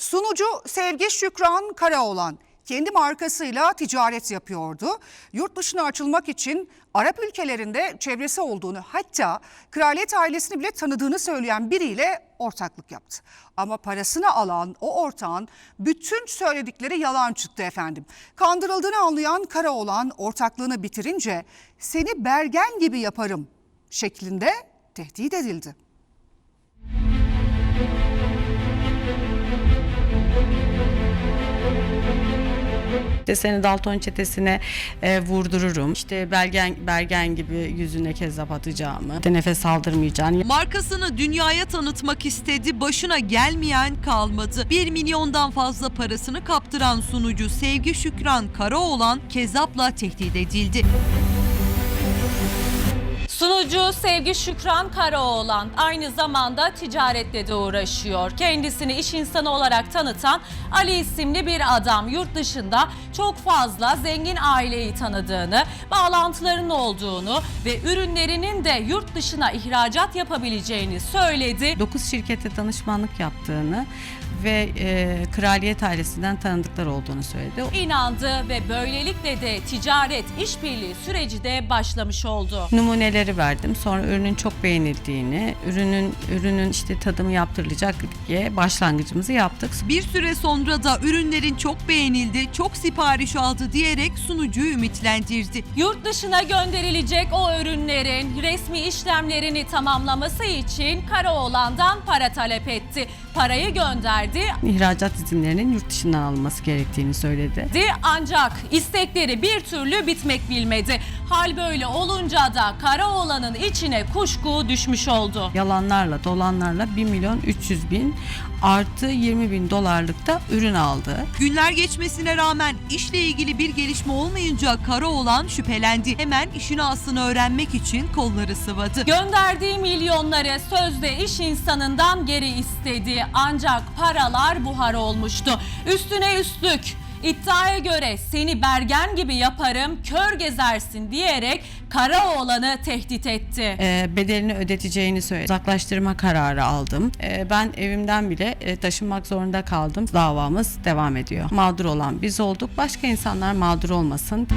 Sunucu Sevgi Şükran Karaoğlan kendi markasıyla ticaret yapıyordu. Yurt dışına açılmak için Arap ülkelerinde çevresi olduğunu hatta kraliyet ailesini bile tanıdığını söyleyen biriyle ortaklık yaptı. Ama parasını alan o ortağın bütün söyledikleri yalan çıktı efendim. Kandırıldığını anlayan Karaoğlan ortaklığını bitirince seni bergen gibi yaparım şeklinde tehdit edildi. İşte seni Dalton çetesine e, vurdururum. İşte Bergen, Bergen gibi yüzüne kezzap atacağımı. İşte nefes aldırmayacağını. Markasını dünyaya tanıtmak istedi, başına gelmeyen kalmadı. 1 milyondan fazla parasını kaptıran sunucu Sevgi Şükran Karaoğlan kezapla tehdit edildi. Sunucu Sevgi Şükran Karaoğlan aynı zamanda ticaretle de uğraşıyor. Kendisini iş insanı olarak tanıtan Ali isimli bir adam yurt dışında çok fazla zengin aileyi tanıdığını, bağlantılarının olduğunu ve ürünlerinin de yurt dışına ihracat yapabileceğini söyledi. 9 şirkete danışmanlık yaptığını ve e, kraliyet ailesinden tanıdıklar olduğunu söyledi. İnandı ve böylelikle de ticaret işbirliği süreci de başlamış oldu. Numuneleri verdim. Sonra ürünün çok beğenildiğini, ürünün ürünün işte tadımı yaptırılacak diye başlangıcımızı yaptık. Bir süre sonra da ürünlerin çok beğenildi, çok sipariş aldı diyerek sunucuyu ümitlendirdi. Yurt dışına gönderilecek o ürünlerin resmi işlemlerini tamamlaması için Karaoğlan'dan para talep etti. Parayı gönderdi İhracat izinlerinin yurt dışından alınması gerektiğini söyledi. ancak istekleri bir türlü bitmek bilmedi. Hal böyle olunca da Karaoğlan'ın içine kuşku düşmüş oldu. Yalanlarla, dolanlarla 1 milyon 300 bin artı 20 bin dolarlık da ürün aldı. Günler geçmesine rağmen işle ilgili bir gelişme olmayınca Karaoğlan şüphelendi. Hemen işin aslını öğrenmek için kolları sıvadı. Gönderdiği milyonları sözde iş insanından geri istedi. Ancak paralar buhar olmuştu. Üstüne üstlük iddiaya göre seni bergen gibi yaparım, kör gezersin diyerek Karaoğlan'ı tehdit etti. e, bedelini ödeteceğini söyledi. Uzaklaştırma kararı aldım. E, ben evimden bile e, taşınmak zorunda kaldım. Davamız devam ediyor. Mağdur olan biz olduk. Başka insanlar mağdur olmasın.